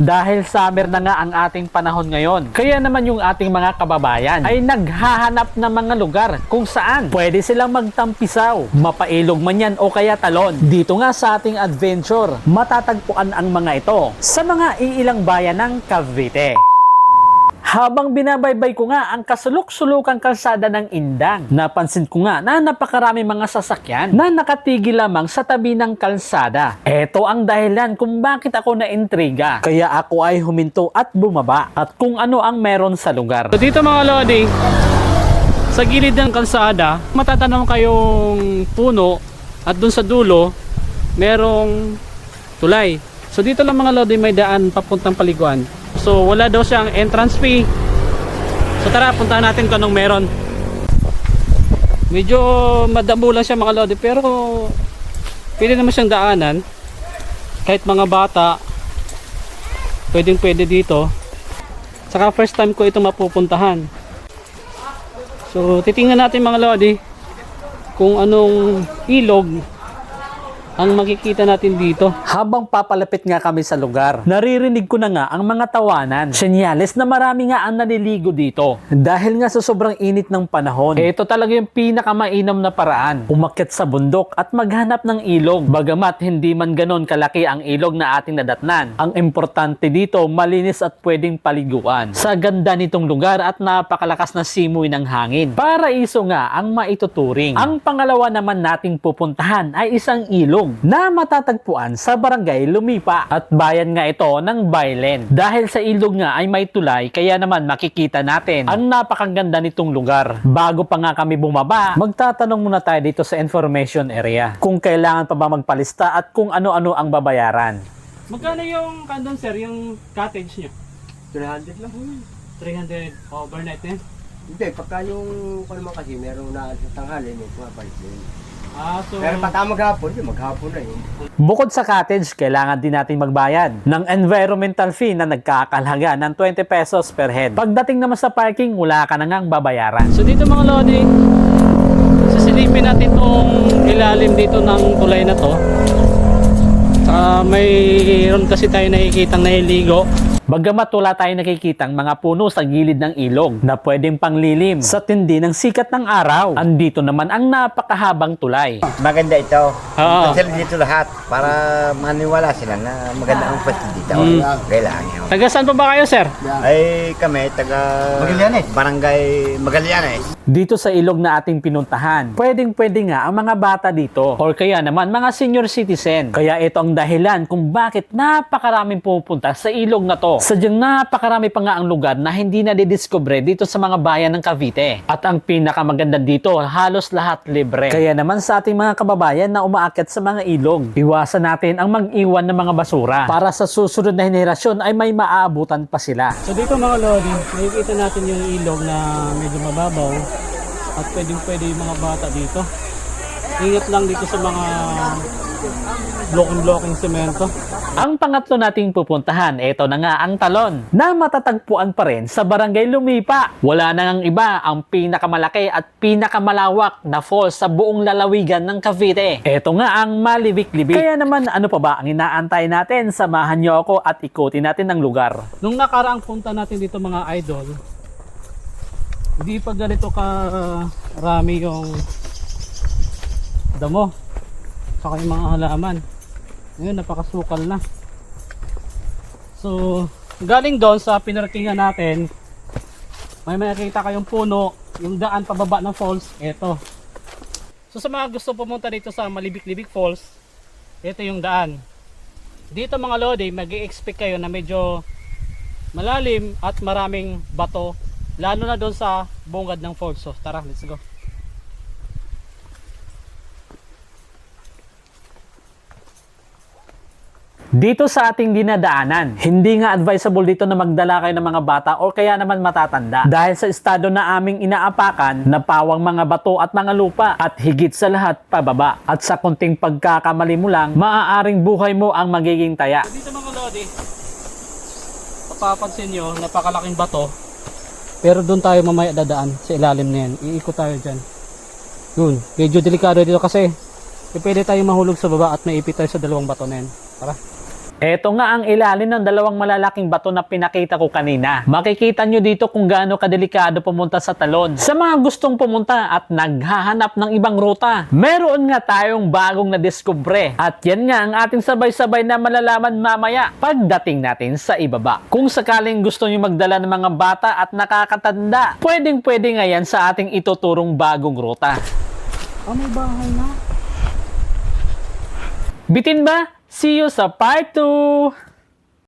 Dahil summer na nga ang ating panahon ngayon. Kaya naman yung ating mga kababayan ay naghahanap ng mga lugar kung saan pwede silang magtampisaw, mapailog man yan o kaya talon. Dito nga sa ating adventure, matatagpuan ang mga ito sa mga iilang bayan ng Cavite. Habang binabaybay ko nga ang kasulok-sulukang kalsada ng Indang, napansin ko nga na napakarami mga sasakyan na nakatigil lamang sa tabi ng kalsada. Ito ang dahilan kung bakit ako na-intriga. Kaya ako ay huminto at bumaba at kung ano ang meron sa lugar. So dito mga lodi, sa gilid ng kalsada, matatanong kayong puno at dun sa dulo, merong tulay. So dito lang mga lodi may daan papuntang paliguan. So wala daw siyang entrance fee. So tara, puntahan natin kung anong meron. Medyo madamo lang siya mga lodi pero pwede naman siyang daanan. Kahit mga bata, pwedeng pwede dito. Saka first time ko ito mapupuntahan. So, titingnan natin mga lodi kung anong ilog ang makikita natin dito. Habang papalapit nga kami sa lugar, naririnig ko na nga ang mga tawanan. Senyales na marami nga ang naliligo dito. Dahil nga sa sobrang init ng panahon, ito talaga yung pinakamainam na paraan. Umakyat sa bundok at maghanap ng ilog. Bagamat hindi man ganon kalaki ang ilog na ating nadatnan. Ang importante dito, malinis at pwedeng paliguan. Sa ganda nitong lugar at napakalakas na simoy ng hangin. Paraiso nga ang maituturing. Ang pangalawa naman nating pupuntahan ay isang ilog na matatagpuan sa barangay Lumipa at bayan nga ito ng Bailen. Dahil sa ilog nga ay may tulay kaya naman makikita natin ang napakaganda nitong lugar. Bago pa nga kami bumaba, magtatanong muna tayo dito sa information area kung kailangan pa ba magpalista at kung ano-ano ang babayaran. Magkano yung kandon sir, yung cottage nyo? 300 lang. 300 overnight din? Hindi, pagka yung kung naman kasi meron na sa tanghali, may pumapalit. Ah, so... Pero pagka maghapon, yun, maghapon na yun. Bukod sa cottage, kailangan din natin magbayad ng environmental fee na nagkakalaga ng 20 pesos per head. Pagdating naman sa parking, wala ka na ngang babayaran. So dito mga lodi, sisilipin natin tong ilalim dito ng tulay na to. Saka mayroon kasi tayo nakikitang nahiligo. Bagamat wala tayong nakikitang mga puno sa gilid ng ilog na pwedeng panglilim sa tindi ng sikat ng araw, andito naman ang napakahabang tulay. Maganda ito. Oo. Sila dito lahat para maniwala sila na maganda ang pwesto dito. Mm. Kailangan. Taga saan pa ba kayo sir? Ay kami, taga Magallanes. Barangay Magallanes. Dito sa ilog na ating pinuntahan, pwedeng pwede nga ang mga bata dito or kaya naman mga senior citizen. Kaya ito ang dahilan kung bakit napakaraming pupunta sa ilog na to. Sadyang napakarami pa nga ang lugar na hindi na didiscover dito sa mga bayan ng Cavite. At ang pinakamaganda dito, halos lahat libre. Kaya naman sa ating mga kababayan na umaakyat sa mga ilog, iwasan natin ang mag-iwan ng mga basura para sa susunod na henerasyon ay may maaabutan pa sila. So dito mga lodi, nakikita natin yung ilog na medyo mababaw at pwedeng pwede yung mga bata dito. Ingat lang dito sa mga blocking-blocking semento. Ang pangatlo nating pupuntahan, ito na nga ang talon na matatagpuan pa rin sa barangay Lumipa. Wala na ngang iba ang pinakamalaki at pinakamalawak na falls sa buong lalawigan ng Cavite. Ito nga ang malibik-libik. Kaya naman ano pa ba ang inaantay natin? Samahan niyo ako at ikutin natin ang lugar. Nung nakaraang punta natin dito mga idol, hindi pa ganito ka rami yung damo. Saka yung mga halaman. Ngayon napakasukal na. So galing doon sa pinarkingan natin may makikita kayong puno yung daan pababa ng falls eto. So sa mga gusto pumunta dito sa Malibik-Libik Falls ito yung daan. Dito mga lodi mag expect kayo na medyo malalim at maraming bato lalo na doon sa bungad ng falls so tara let's go Dito sa ating dinadaanan, hindi nga advisable dito na magdala kayo ng mga bata o kaya naman matatanda. Dahil sa estado na aming inaapakan, napawang mga bato at mga lupa at higit sa lahat pababa. At sa konting pagkakamali mo lang, maaaring buhay mo ang magiging taya. dito mga lodi papapansin nyo napakalaking bato pero doon tayo mamaya dadaan sa ilalim na yan. Iikot tayo dyan. Yun. Medyo delikado dito kasi eh, pwede tayo mahulog sa baba at maipit tayo sa dalawang bato na yan. Tara Ito nga ang ilalim ng dalawang malalaking bato na pinakita ko kanina. Makikita nyo dito kung gaano kadelikado pumunta sa talon. Sa mga gustong pumunta at naghahanap ng ibang ruta, meron nga tayong bagong nadiskubre. At yan nga ang ating sabay-sabay na malalaman mamaya pagdating natin sa ibaba. Kung sakaling gusto nyo magdala ng mga bata at nakakatanda, pwedeng pwede nga yan sa ating ituturong bagong ruta. Oh, may bahay na. Bitin ba? See you sa part 2!